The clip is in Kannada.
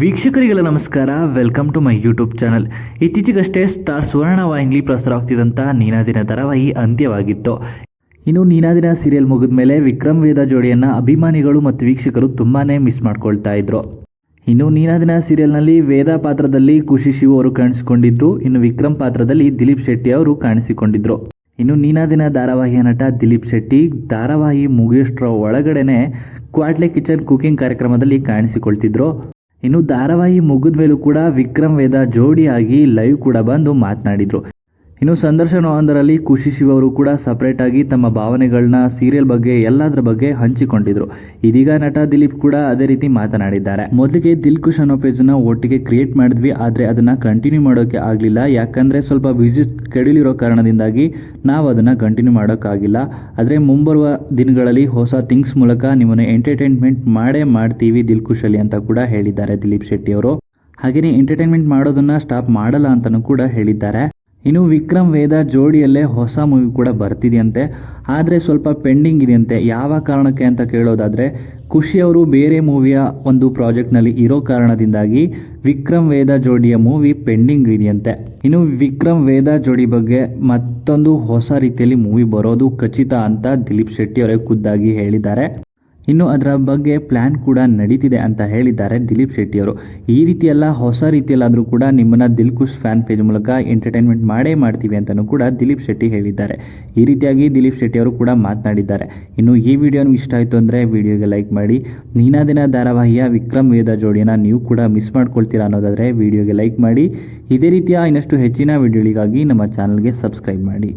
ವೀಕ್ಷಕರಿಗೆಲ್ಲ ನಮಸ್ಕಾರ. Welcome to my YouTube channel ಇತ್ತೀಚೆಗಷ್ಟೇ ಸ್ಟಾರ್ ಸುವರ್ಣ ವಾಹಿನಿ ಪ್ರಸಾರವಾಗ್ತಿದ್ದಂಥ ನೀನಾದಿನ ಧಾರಾವಾಹಿ ಅಂತ್ಯವಾಗಿತ್ತು. ಇನ್ನು ನೀನಾದಿನ ಸೀರಿಯಲ್ ಮುಗಿದ ಮೇಲೆ ವಿಕ್ರಮ್ ವೇದ ಜೋಡಿಯನ್ನು ಅಭಿಮಾನಿಗಳು ಮತ್ತು ವೀಕ್ಷಕರು ತುಂಬಾ ಮಿಸ್ ಮಾಡ್ಕೊಳ್ತಾ ಇದ್ರು. ಇನ್ನು ನೀನಾದಿನ ಸೀರಿಯಲ್ನಲ್ಲಿ ವೇದ ಪಾತ್ರದಲ್ಲಿ ಖುಷಿ ಶಿವು ಅವರು ಕಾಣಿಸಿಕೊಂಡಿದ್ರು ಇನ್ನು ವಿಕ್ರಮ್ ಪಾತ್ರದಲ್ಲಿ ದಿಲೀಪ್ ಶೆಟ್ಟಿ ಅವರು ಕಾಣಿಸಿಕೊಂಡಿದ್ರು. ಇನ್ನು ನೀನಾದಿನ ಧಾರಾವಾಹಿಯ ನಟ ದಿಲೀಪ್ ಶೆಟ್ಟಿ ಧಾರಾವಾಹಿ ಮುಗಿಯೋಷ್ಟರ ಒಳಗಡೆನೆ ಕ್ವಾಟ್ಲೆ ಕಿಚನ್ ಕುಕಿಂಗ್ ಕಾರ್ಯಕ್ರಮದಲ್ಲಿ ಕಾಣಿಸಿಕೊಳ್ತಿದ್ರು. ಇನ್ನು ಧಾರಾವಾಹಿ ಮುಗಿದ ಮೇಲೂ ಕೂಡ ವಿಕ್ರಮ್ ವೇದ ಜೋಡಿಯಾಗಿ ಲೈವ್ ಕೂಡ ಬಂದು ಮಾತನಾಡಿದ್ರು. ಇನ್ನು ಸಂದರ್ಶನವೊಂದರಲ್ಲಿ ಖುಷಿ ಶಿವ ಅವರು ಕೂಡ ಸಪರೇಟ್ ಆಗಿ ತಮ್ಮ ಭಾವನೆಗಳನ್ನ ಸೀರಿಯಲ್ ಬಗ್ಗೆ ಎಲ್ಲದರ ಬಗ್ಗೆ ಹಂಚಿಕೊಂಡಿದ್ರು. ಇದೀಗ ನಟ ದಿಲೀಪ್ ಕೂಡ ಅದೇ ರೀತಿ ಮಾತನಾಡಿದ್ದಾರೆ. ಮೊದಲಿಗೆ ದಿಲ್ ಖುಷ್ ಅನ್ನೋ ಪೇಜ್ನ ಒಟ್ಟಿಗೆ ಕ್ರಿಯೇಟ್ ಮಾಡಿದ್ವಿ, ಆದರೆ ಅದನ್ನ ಕಂಟಿನ್ಯೂ ಮಾಡೋಕೆ ಆಗಲಿಲ್ಲ. ಯಾಕಂದ್ರೆ ಸ್ವಲ್ಪ ಬ್ಯುಸಿ ಸ್ಕೆಡ್ಯೂಲ್ ಇರೋ ಕಾರಣದಿಂದಾಗಿ ನಾವು ಅದನ್ನ ಕಂಟಿನ್ಯೂ ಮಾಡೋಕ್ಕಾಗಿಲ್ಲ ಆದರೆ ಮುಂಬರುವ ದಿನಗಳಲ್ಲಿ ಹೊಸ ಥಿಂಗ್ಸ್ ಮೂಲಕ ನಿಮ್ಮನ್ನು ಎಂಟರ್ಟೈನ್ಮೆಂಟ್ ಮಾಡೇ ಮಾಡ್ತೀವಿ ದಿಲ್ ಖುಷಲ್ಲಿ ಅಂತ ಕೂಡ ಹೇಳಿದ್ದಾರೆ ದಿಲೀಪ್ ಶೆಟ್ಟಿ ಅವರು ಹಾಗೆಯೇ ಎಂಟರ್ಟೈನ್ಮೆಂಟ್ ಮಾಡೋದನ್ನ ಸ್ಟಾಪ್ ಮಾಡಲ್ಲ ಅಂತಲೂ ಕೂಡ ಹೇಳಿದ್ದಾರೆ. ಇನ್ನು ವಿಕ್ರಮ್ ವೇದ ಜೋಡಿಯಲ್ಲೇ ಹೊಸ ಮೂವಿ ಕೂಡ ಬರ್ತಿದೆಯಂತೆ. ಆದರೆ ಸ್ವಲ್ಪ ಪೆಂಡಿಂಗ್ ಇದೆಯಂತೆ. ಯಾವ ಕಾರಣಕ್ಕೆ ಅಂತ ಕೇಳೋದಾದರೆ ಖುಷಿ ಅವರು ಬೇರೆ ಮೂವಿಯ ಒಂದು ಪ್ರಾಜೆಕ್ಟ್ನಲ್ಲಿ ಇರೋ ಕಾರಣದಿಂದಾಗಿ ವಿಕ್ರಮ್ ವೇದ ಜೋಡಿಯ ಮೂವಿ ಪೆಂಡಿಂಗ್ ಇದೆಯಂತೆ. ಇನ್ನು ವಿಕ್ರಮ್ ವೇದ ಜೋಡಿ ಬಗ್ಗೆ ಮತ್ತೊಂದು ಹೊಸ ರೀತಿಯಲ್ಲಿ ಮೂವಿ ಬರೋದು ಖಚಿತ ಅಂತ ದಿಲೀಪ್ ಶೆಟ್ಟಿ ಅವರೇ ಖುದ್ದಾಗಿ ಹೇಳಿದ್ದಾರೆ. ಇನ್ನು ಅದರ ಬಗ್ಗೆ ಪ್ಲ್ಯಾನ್ ಕೂಡ ನಡೀತಿದೆ ಅಂತ ಹೇಳಿದ್ದಾರೆ ದಿಲೀಪ್ ಶೆಟ್ಟಿ ಅವರು ಈ ರೀತಿಯೆಲ್ಲ ಹೊಸ ರೀತಿಯಲ್ಲಾದರೂ ಕೂಡ ನಿಮ್ಮನ್ನು ದಿಲ್ ಖುಷ್ ಫ್ಯಾನ್ ಪೇಜ್ ಮೂಲಕ ಎಂಟರ್ಟೈನ್ಮೆಂಟ್ ಮಾಡೇ ಮಾಡ್ತೀವಿ ಅಂತಲೂ ಕೂಡ ದಿಲೀಪ್ ಶೆಟ್ಟಿ ಹೇಳಿದ್ದಾರೆ. ಈ ರೀತಿಯಾಗಿ ದಿಲೀಪ್ ಶೆಟ್ಟಿ ಅವರು ಕೂಡ ಮಾತನಾಡಿದ್ದಾರೆ. ಇನ್ನು ಈ ವಿಡಿಯೋ ಇಷ್ಟ ಆಯಿತು ಅಂದರೆ ವಿಡಿಯೋಗೆ ಲೈಕ್ ಮಾಡಿ. ನೀನಾದಿನ ಧಾರಾವಾಹಿಯ ವಿಕ್ರಮ್ ವೇದ ಜೋಡಿಯನ್ನು ನೀವು ಕೂಡ ಮಿಸ್ ಮಾಡ್ಕೊಳ್ತೀರಾ ಅನ್ನೋದಾದರೆ ವಿಡಿಯೋಗೆ ಲೈಕ್ ಮಾಡಿ. ಇದೇ ರೀತಿಯ ಇನ್ನಷ್ಟು ಹೆಚ್ಚಿನ ವಿಡಿಯೋಗಳಿಗಾಗಿ ನಮ್ಮ ಚಾನಲ್ಗೆ ಸಬ್ಸ್ಕ್ರೈಬ್ ಮಾಡಿ.